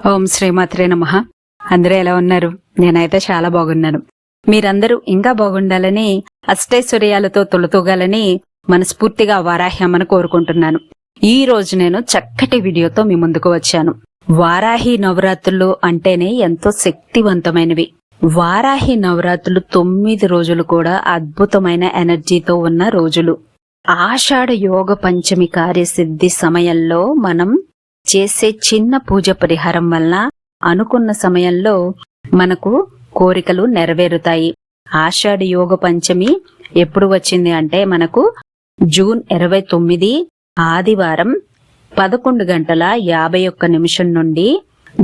ఓం శ్రీమాత్రే నమ. అందరూ ఎలా ఉన్నారు? నేనైతే చాలా బాగున్నాను. మీరందరూ ఇంకా బాగుండాలని అష్టైశ్వర్యాలతో తొలతూగాలని మనస్ఫూర్తిగా వారాహ్యమని కోరుకుంటున్నాను. ఈ రోజు నేను చక్కటి వీడియోతో మీ ముందుకు వచ్చాను. వారాహి నవరాత్రులు అంటేనే ఎంతో శక్తివంతమైనవి. వారాహి నవరాత్రులు తొమ్మిది రోజులు కూడా అద్భుతమైన ఎనర్జీతో ఉన్న రోజులు. ఆషాఢ యోగ పంచమి కార్యసిద్ధి సమయంలో మనం చేసే చిన్న పూజ పరిహారం వల్ల అనుకున్న సమయంలో మనకు కోరికలు నెరవేరుతాయి. ఆషాఢ యోగ పంచమి ఎప్పుడు వచ్చింది అంటే మనకు జూన్ ఇరవై తొమ్మిది ఆదివారం పదకొండు గంటల యాభై ఒక్క నిమిషం నుండి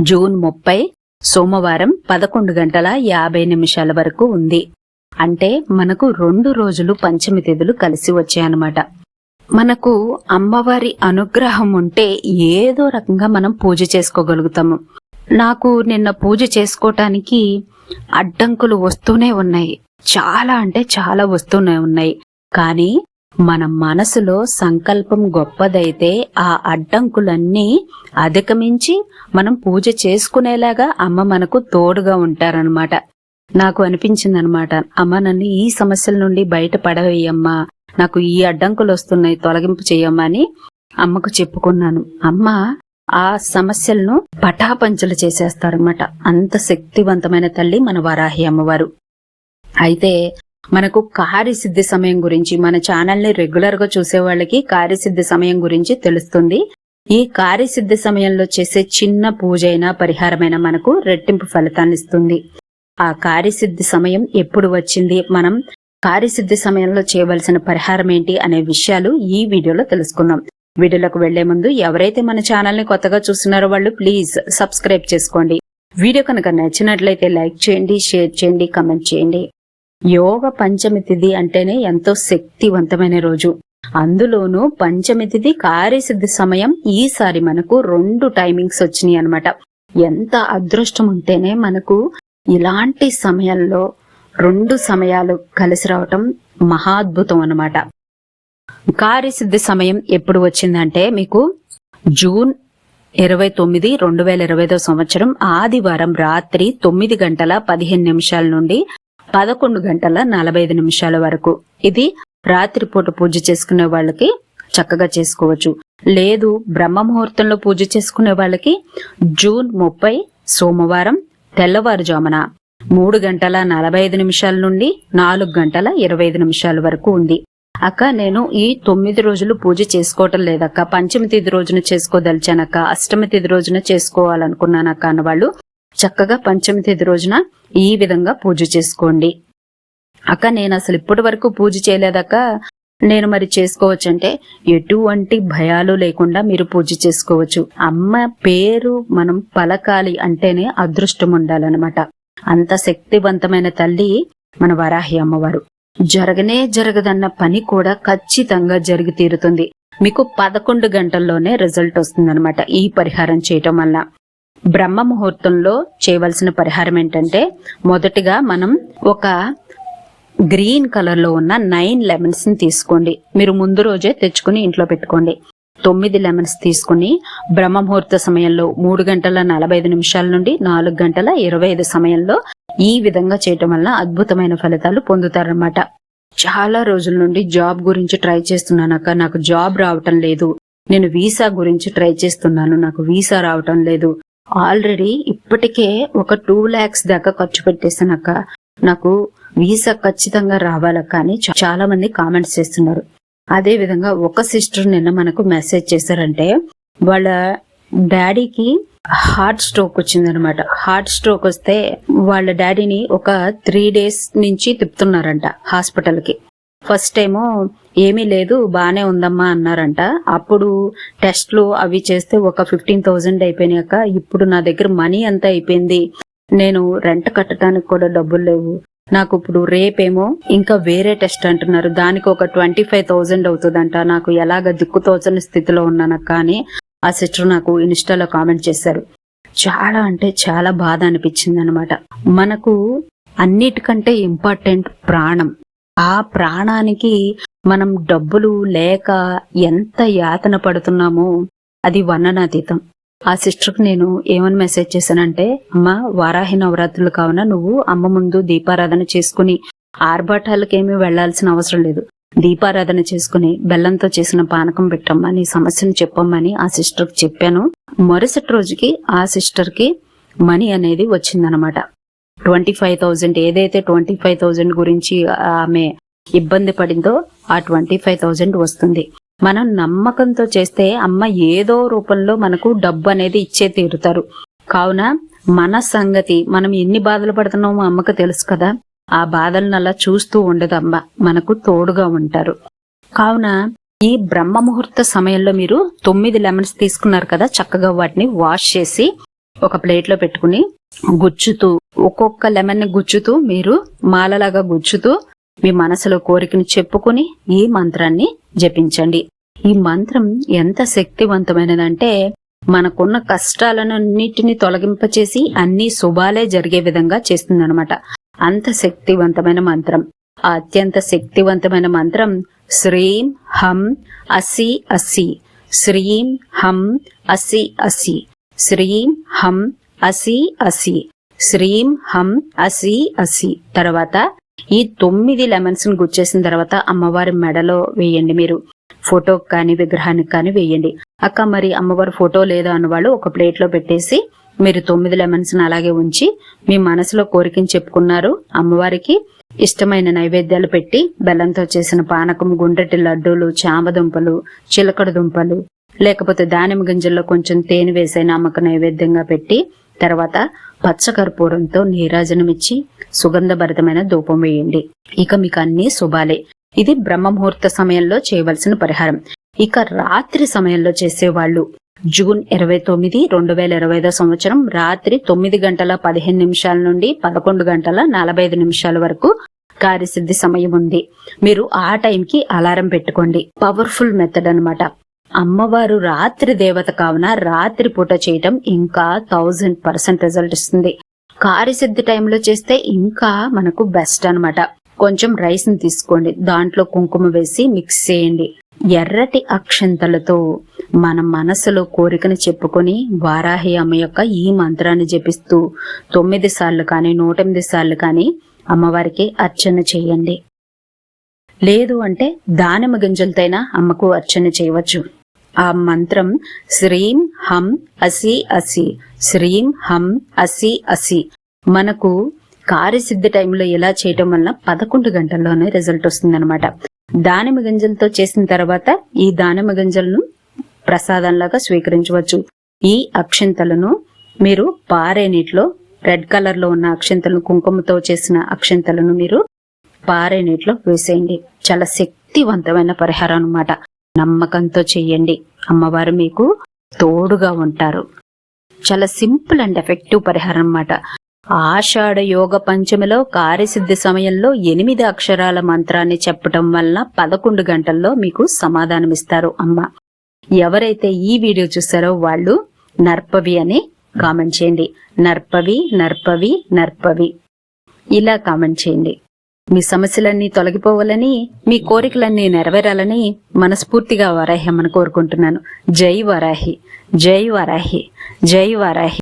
జూన్ ముప్పై సోమవారం పదకొండు గంటల యాభై నిమిషాల వరకు ఉంది. అంటే మనకు రెండు రోజులు పంచమి తిథులు కలిసి వచ్చాయన్నమాట. మనకు అమ్మవారి అనుగ్రహం ఉంటే ఏదో రకంగా మనం పూజ చేసుకోగలుగుతాము. నాకు నిన్న పూజ చేసుకోవటానికి అడ్డంకులు వస్తూనే ఉన్నాయి. చాలా అంటే చాలా వస్తూనే ఉన్నాయి. కానీ మన మనసులో సంకల్పం గొప్పదైతే ఆ అడ్డంకులన్నీ అధిగమించి మనం పూజ చేసుకునేలాగా అమ్మ మనకు తోడుగా ఉంటారనమాట నాకు అనిపించింది అనమాట అమ్మ నన్ను ఈ సమస్యల నుండి బయట పడవేయమ్మా నాకు ఈ అడ్డంకులు వస్తున్నాయి తొలగింపు చేయమ్మా అని అమ్మకు చెప్పుకున్నాను. అమ్మ ఆ సమస్యలను పటాపంచలు చేసేస్తారనమాట. అంత శక్తివంతమైన తల్లి మన వరాహి అమ్మవారు. అయితే మనకు కార్యసిద్ధి సమయం గురించి మన ఛానల్ని రెగ్యులర్గా చూసే వాళ్ళకి కార్యసిద్ధి సమయం గురించి తెలుస్తుంది. ఈ కార్యసిద్ధి సమయంలో చేసే చిన్న పూజ అయినా పరిహారమైనా మనకు రెట్టింపు ఫలితాన్ని ఇస్తుంది. ఆ కార్యసిద్ధి సమయం ఎప్పుడు వచ్చింది? మనం కార్యసిద్ధి సమయంలో చేయవలసిన పరిహారం ఏంటి అనే విషయాలు ఈ వీడియోలో తెలుసుకుందాం. వీడియోలకు వెళ్ళే ముందు ఎవరైతే మన ఛానల్ని కొత్తగా చూస్తున్నారో వాళ్ళు ప్లీజ్ సబ్స్క్రైబ్ చేసుకోండి. వీడియో కనుక నచ్చినట్లయితే లైక్ చేయండి షేర్ చేయండి కమెంట్ చేయండి. యోగ పంచమి తిథి అంటేనే ఎంతో శక్తివంతమైన రోజు. అందులోనూ పంచమి తిథి కార్యసిద్ధి సమయం ఈసారి మనకు రెండు టైమింగ్స్ వచ్చినాయి అన్నమాట. ఎంత అదృష్టం ఉంటేనే మనకు ఇలాంటి సమయంలో రెండు సమయాలు కలిసి రావటం మహాద్భుతం అన్నమాట. కార్యసిద్ధి సమయం ఎప్పుడు వచ్చిందంటే మీకు జూన్ ఇరవై తొమ్మిది రెండు వేల ఇరవై సంవత్సరం ఆదివారం రాత్రి తొమ్మిది గంటల పదిహేను నిమిషాల నుండి పదకొండు గంటల నలభై ఐదు నిమిషాల వరకు. ఇది రాత్రిపూట పూజ చేసుకునే వాళ్ళకి చక్కగా చేసుకోవచ్చు. లేదు బ్రహ్మ ముహూర్తంలో పూజ చేసుకునే వాళ్ళకి జూన్ ముప్పై సోమవారం తెల్లవారుజామున మూడు గంటల నలభై ఐదు నిమిషాల నుండి నాలుగు గంటల ఇరవై ఐదు నిమిషాల వరకు ఉంది. అక్క నేను ఈ తొమ్మిది రోజులు పూజ చేసుకోవటం లేదక్క. పంచమి తిథి రోజున చేసుకోదలిచానక్క. అష్టమి తిథి రోజున చేసుకోవాలనుకున్నానక్క అన్నవాళ్ళు. చక్కగా పంచమి తిథి రోజున ఈ విధంగా పూజ చేసుకోండి. అక్క నేను అసలు ఇప్పటి వరకు పూజ చేయలేదక్క. నేను మరి చేసుకోవచ్చు అంటే ఎటువంటి భయాలు లేకుండా మీరు పూజ చేసుకోవచ్చు. అమ్మ పేరు మనం పలకాలి అంటేనే అదృష్టం ఉండాలన్నమాట. అంత శక్తివంతమైన తల్లి మన వరాహి అమ్మవారు. జరగనే జరగదన్న పని కూడా ఖచ్చితంగా జరిగి తీరుతుంది. మీకు పదకొండు గంటల్లోనే రిజల్ట్ వస్తుందన్నమాట ఈ పరిహారం చేయటం వల్ల. బ్రహ్మ ముహూర్తంలో చేయవలసిన పరిహారం ఏంటంటే మొదటిగా మనం ఒక గ్రీన్ కలర్లో ఉన్న నైన్ లెమన్స్ని తీసుకోండి. మీరు ముందు రోజే తెచ్చుకుని ఇంట్లో పెట్టుకోండి. తొమ్మిది లెమన్స్ తీసుకుని బ్రహ్మ ముహూర్త సమయంలో మూడు గంటల నలభై ఐదు నిమిషాల నుండి నాలుగు గంటల ఇరవై ఐదు సమయంలో ఈ విధంగా చేయటం వల్ల అద్భుతమైన ఫలితాలు పొందుతారన్నమాట. చాలా రోజుల నుండి జాబ్ గురించి ట్రై చేస్తున్నానక్క నాకు జాబ్ రావటం లేదు. నేను వీసా గురించి ట్రై చేస్తున్నాను. నాకు వీసా రావటం లేదు. ఆల్రెడీ ఇప్పటికే ఒక టూ లాక్స్ దాకా ఖర్చు పెట్టేసానక్క నాకు వీసా ఖచ్చితంగా రావాలా? కానీ చాలా మంది కామెంట్స్ చేస్తున్నారు. అదే విధంగా ఒక సిస్టర్ నిన్న మనకు మెసేజ్ చేశారంటే వాళ్ళ డాడీకి హార్ట్ స్ట్రోక్ వచ్చిందనమాట. హార్ట్ స్ట్రోక్ వస్తే వాళ్ళ డాడీని ఒక త్రీ డేస్ నుంచి తిప్పుతున్నారంట హాస్పిటల్కి ఫస్ట్ ఏమో ఏమీ లేదు బాగానే ఉందమ్మా అన్నారంట. అప్పుడు టెస్ట్లు అవి చేస్తే ఒక ఫిఫ్టీన్ థౌజండ్ అయిపోయినాక ఇప్పుడు నా దగ్గర మనీ అంతా అయిపోయింది. నేను రెంట్ కట్టడానికి కూడా డబ్బులు లేవు. నాకు ఇప్పుడు రేపేమో ఇంకా వేరే టెస్ట్ అంటున్నారు. దానికి ఒక ట్వంటీ ఫైవ్ థౌజండ్ అవుతుందంట. నాకు ఎలాగ దిక్కు తోచని స్థితిలో ఉన్నాను కానీ ఆ సిస్టర్ నాకు ఇన్స్టాలో కామెంట్ చేశారు. చాలా అంటే చాలా బాధ అనిపించింది అనమాట మనకు అన్నిటికంటే ఇంపార్టెంట్ ప్రాణం. ఆ ప్రాణానికి మనం డబ్బులు లేక ఎంత యాతన పడుతున్నామో అది వర్ణనాతీతం ఆ సిస్టర్కి నేను ఏమని మెసేజ్ చేశానంటే అమ్మ వారాహి నవరాత్రులు కావున నువ్వు అమ్మ ముందు దీపారాధన చేసుకుని ఆర్భాటాలకేమీ వెళ్ళాల్సిన అవసరం లేదు. దీపారాధన చేసుకుని బెల్లంతో చేసిన పానకం పెట్టమ్మా నీ సమస్యను చెప్పమ్మని ఆ సిస్టర్కి చెప్పాను. మరుసటి రోజుకి ఆ సిస్టర్కి మనీ అనేది వచ్చిందనమాట ట్వంటీ ఫైవ్ థౌజండ్ ఏదైతే ట్వంటీ ఫైవ్ థౌజండ్ గురించి ఆమె ఇబ్బంది పడిందో ఆ ట్వంటీ ఫైవ్ థౌజండ్ వస్తుంది. మనం నమ్మకంతో చేస్తే అమ్మ ఏదో రూపంలో మనకు డబ్బు అనేది ఇచ్చే తీరుతారు. కావున మన సంగతి మనం ఎన్ని బాధలు పడుతున్నామో అమ్మకు తెలుసు కదా. ఆ బాధలను అలా చూస్తూ ఉండదు అమ్మ. మనకు తోడుగా ఉంటారు. కావున ఈ బ్రహ్మ ముహూర్త సమయంలో మీరు తొమ్మిది లెమన్స్ తీసుకున్నారు కదా. చక్కగా వాటిని వాష్ చేసి ఒక ప్లేట్లో పెట్టుకుని గుచ్చుతూ ఒక్కొక్క లెమన్ని గుచ్చుతూ మీరు మాలలాగా గుచ్చుతూ మీ మనసులో కోరికను చెప్పుకుని ఈ మంత్రాన్ని జపించండి. ఈ మంత్రం ఎంత శక్తివంతమైనదంటే మనకున్న కష్టాలన్నిటిని తొలగింపచేసి అన్ని శుభాలే జరిగే విధంగా చేస్తుందన్నమాట. అంత శక్తివంతమైన మంత్రం. ఆ అత్యంత శక్తివంతమైన మంత్రం శ్రీం హం అసి అసి. శ్రీం హం అసి అసి. శ్రీం హం అసి అసి. శ్రీం హం అసి అసి. తర్వాత ఈ తొమ్మిది లెమన్స్ని గుచ్చేసిన తర్వాత అమ్మవారి మెడలో వేయండి మీరు. ఫోటో కానీ విగ్రహానికి కానీ వేయండి. అక్క మరి అమ్మవారి ఫోటో లేదా అన్నవాళ్ళు ఒక ప్లేట్లో పెట్టేసి మీరు తొమ్మిది లెమన్స్ని అలాగే ఉంచి మీ మనసులో కోరికని చెప్పుకున్నారు. అమ్మవారికి ఇష్టమైన నైవేద్యాలు పెట్టి బెల్లంతో చేసిన పానకం గుండ్రటి లడ్డూలు చామదుంపలు చిలకడ దుంపలు లేకపోతే దానిమ్మ గింజల్లో కొంచెం తేనె వేసైన అమ్మకు నైవేద్యంగా పెట్టి తర్వాత పచ్చకర్పూరంతో నీరాజనమిచ్చి సుగంధభరితమైన ధూపం వేయండి. ఇక మీకు అన్ని శుభాలే. ఇది బ్రహ్మ ముహూర్త సమయంలో చేయవలసిన పరిహారం. ఇక రాత్రి సమయంలో చేసేవాళ్ళు. జూన్ ఇరవై తొమ్మిది రెండు వేల ఇరవై ఐదో సంవత్సరం రాత్రి తొమ్మిది గంటల పదిహేను నిమిషాల నుండి పదకొండు గంటల నలభై ఐదు నిమిషాల వరకు కార్యసిద్ధి సమయం ఉంది. మీరు ఆ టైంకి అలారం పెట్టుకోండి. పవర్ఫుల్ మెథడ్ అన్నమాట. అమ్మవారు రాత్రి దేవత కావున రాత్రి పూట చేయటం ఇంకా థౌజండ్ పర్సెంట్ రిజల్ట్ ఇస్తుంది. కారిసిద్ధి టైంలో చేస్తే ఇంకా మనకు బెస్ట్ అనమాట కొంచెం రైస్ని తీసుకోండి. దాంట్లో కుంకుమ వేసి మిక్స్ చేయండి. ఎర్రటి అక్షంతలతో మన మనసులో కోరికను చెప్పుకొని వారాహి అమ్మ యొక్క ఈ మంత్రాన్ని జపిస్తూ తొమ్మిది సార్లు కానీ నూట ఎనిమిది సార్లు కానీ అమ్మవారికి అర్చన చేయండి. లేదు అంటే దానిమ్మ గింజలతైనా అమ్మకు అర్చన చేయవచ్చు. ఆ మంత్రం శ్రీం హం అసి అసి శ్రీం హం అసి అసి. మనకు కార్యసిద్ధి టైంలో ఇలా చేయటం వల్ల పదకొండు గంటల్లోనే రిజల్ట్ వస్తుందన్నమాట. దానిమ్మ గింజలతో చేసిన తర్వాత ఈ దానిమ్మ గింజలను ప్రసాదంలాగా స్వీకరించవచ్చు. ఈ అక్షింతలను మీరు పారే నీటిలో రెడ్ కలర్లో ఉన్న అక్షింతలను కుంకుమతో చేసిన అక్షింతలను మీరు పారే నీటిలో వేసేయండి. చాలా శక్తివంతమైన పరిహారం అనమాట నమ్మకంతో చేయండి అమ్మవారు మీకు తోడుగా ఉంటారు. చాలా సింపుల్ అండ్ ఎఫెక్టివ్ పరిహారం అన్నమాట. ఆషాఢ యోగ పంచమిలో కార్యసిద్ధి సమయంలో ఎనిమిది అక్షరాల మంత్రాన్ని చెప్పటం వల్ల పదకొండు గంటల్లో మీకు సమాధానమిస్తారు అమ్మ. ఎవరైతే ఈ వీడియో చూసారో వాళ్ళు నర్పవి అని కామెంట్ చేయండి. నర్పవి నర్పవి నర్పవి. ఇలా కామెంట్ చేయండి. మీ సమస్యలన్నీ తొలగిపోవాలని మీ కోరికలన్నీ నెరవేరాలని మనస్ఫూర్తిగా వరాహ్యమని కోరుకుంటున్నాను. జై వరాహి. జై వరాహి. జై వరాహి.